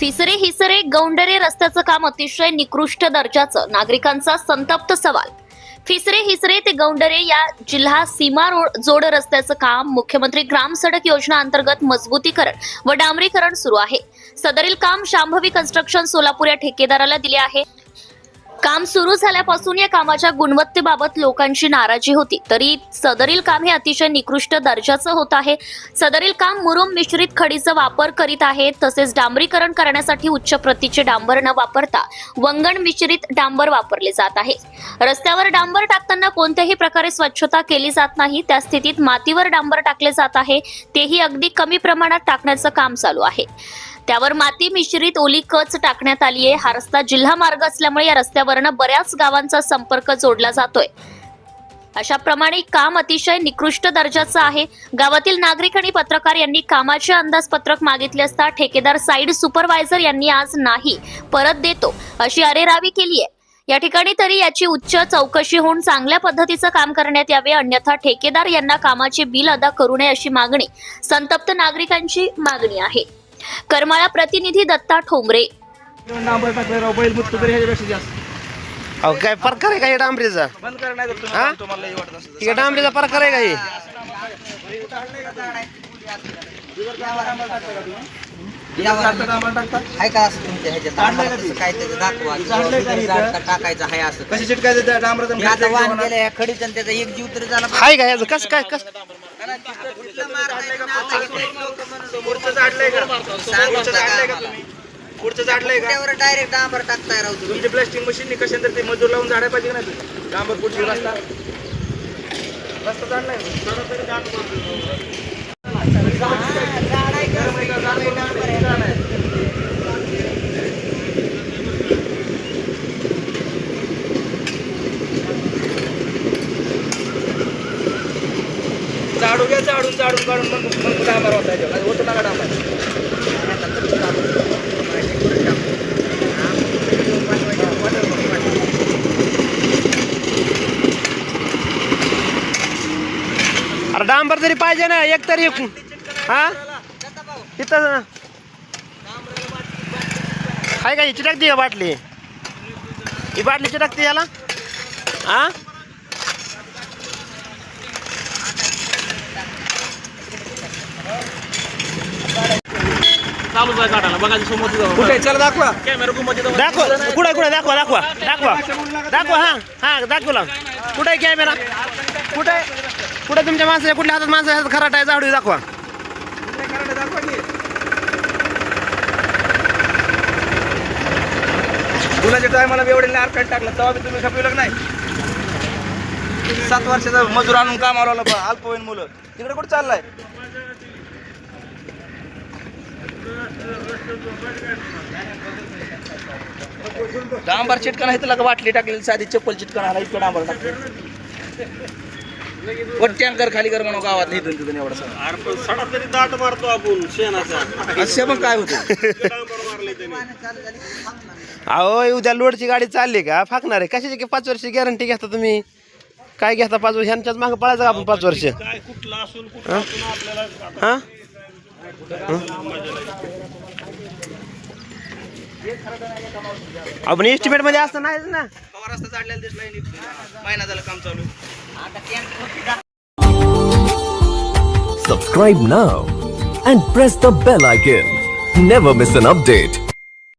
फिसरे हिसरे गौंडरे रस्त्याचं काम अतिशय निकृष्ट दर्जाचं. नागरिकांचा संतप्त सवाल. फिसरे हिसरे ते गौंडरे या जिल्हा सीमा रोड जोड रस्त्याचं काम मुख्यमंत्री ग्राम सडक योजना अंतर्गत मजबूतीकरण व डांबरीकरण सुरू आहे. सदरील काम शांभवी कन्स्ट्रक्शन सोलापूर या ठेकेदाराला दिले आहे. काम सुरू झाल्यापासून या कामाच्या गुणवत्तेबाबत लोकांची नाराजी होती. तरी सदरील काम हे अतिशय निकृष्ट दर्जाचं होत आहे. सदरील काम मुरुम मिश्रित खडीचा वापर करीत आहे. तसेच डांबरीकरण करण्यासाठी उच्च प्रतीचे डांबर न वापरता वंगण मिश्रित डांबर वापरले जात आहे. रस्त्यावर डांबर टाकताना कोणत्याही प्रकारे स्वच्छता केली जात नाही. त्या स्थितीत मातीवर डांबर टाकले जात आहे. तेही अगदी कमी प्रमाणात टाकण्याचं काम चालू आहे. त्यावर माती मिश्रित ओली कच टाकण्यात आली आहे. हा रस्ता जिल्हा मार्ग असल्यामुळे या रस्त्यावरनं बऱ्याच गावांचा संपर्क जोडला जातोय. अशा प्रमाणे काम अतिशय निकृष्ट दर्जाचं आहे. गावातील नागरिक आणि पत्रकार यांनी कामाचे अंदाजपत्रक मागितले असता ठेकेदार साईड सुपरवायझर यांनी आज नाही परत देतो अशी अरेरावी केली आहे. या ठिकाणी तरी याची उच्च चौकशी होऊन चांगल्या पद्धतीचं काम करण्यात यावे अन्यथा ठेकेदार यांना कामाचे बिल अदा करू नये अशी मागणी संतप्त नागरिकांची मागणी आहे. करमाळा प्रतिनिधी दत्ता ठोंबरे. डांबर टाकलं राव बैल मुक्त तरी ह्याच्यापेक्षा जास्त. अहो काय प्रकार आहे का हे डांबरीचा? बंद करा नाही तर हा? तुम्हाला तुम्हाला लई वाटत असेल. हे डांबरीचा प्रकार आहे का हे? टाकता डांबर टाकता आहे का असं तुमच्या ह्याच्यात? आम्हाला ते? काय त्याचं दाखवा? की काढलंय का बाबा इथं? झाड का टाकायचं आहे असं. कशी चिटकायचं त्या डांबराचं? मी आता वाहन गेलं आणि त्याचा एक जीव तरी झाला हाय का ह्याचं कसं काय कस पुढचं झाडलंय का पुढचं झाडलंय का? तुम्ही? पुढचं झाडलंय का? डायरेक्ट डांबर टाकताय राहू तुम्ही? तुमची प्लास्टिक मशीन कशाने तर ते मजूर लावून झाडायला पाहिजे ना तुम्ही डांबर पुढची रस्ता. रस्ता झाडलाय झाडू घ्या झाडून झाडून काढून मग मग डांबर होता याच्यावर होतो नका डांबर अरे डांबर तरी पाहिजे ना एक तरी हा? तिथं काय का ही टाकते का बाटली? ही बाटली चिटकते याला? हा? चालूच आहे काढायला. बघा समोर कुठे चला दाखवा. कॅमेरा मध्ये दाखवा. कुठे कुठे? दाखवा दाखवा. दाखवा. दाखवा हा. हा दाखवला कुठे कॅमेरा? कुठे? कुठे तुमच्या कुठल्या हातात माणसं हातात खराट आहे झाडू दाखवा. मुलाच्या टायमाला एवढे आरकाट टाकलं तेव्हा बी तुम्ही खपविलं नाही. सात वर्षाचा मजूर आणून कामाला लावला बा, अल्पवयीन मुलं. तिकडे कुठे चाललाय? डांबर चिटकण आहे तुला का बाटली टाकलेली साधी चप्पल चिटकण आला इतकं डांबर टाकलं. वर टँकर खाली कर म्हणून गावात इथून तिथून एवढं सगळं. सडा तरी दाट मारतो आपण शेणाचा. असे मग काय होतं? मारले त्याने. अहो उद्या लोडची गाडी चालली का? फाकणार आहे. कशाची की पाच वर्ष गॅरंटी घेता तुम्ही? काय घेता पाच वर्ष? ह्यांच्याच मागे पळायचं का आपण पाच वर्ष? काय कुठला असून कुठला असून आपल्याला आता हा? आपण एस्टिमेटमध्ये असतं नाहीच ना रस्ता चाललेला दिसला महिना झालं काम चालू Subscribe now and press the bell icon. Never miss an update.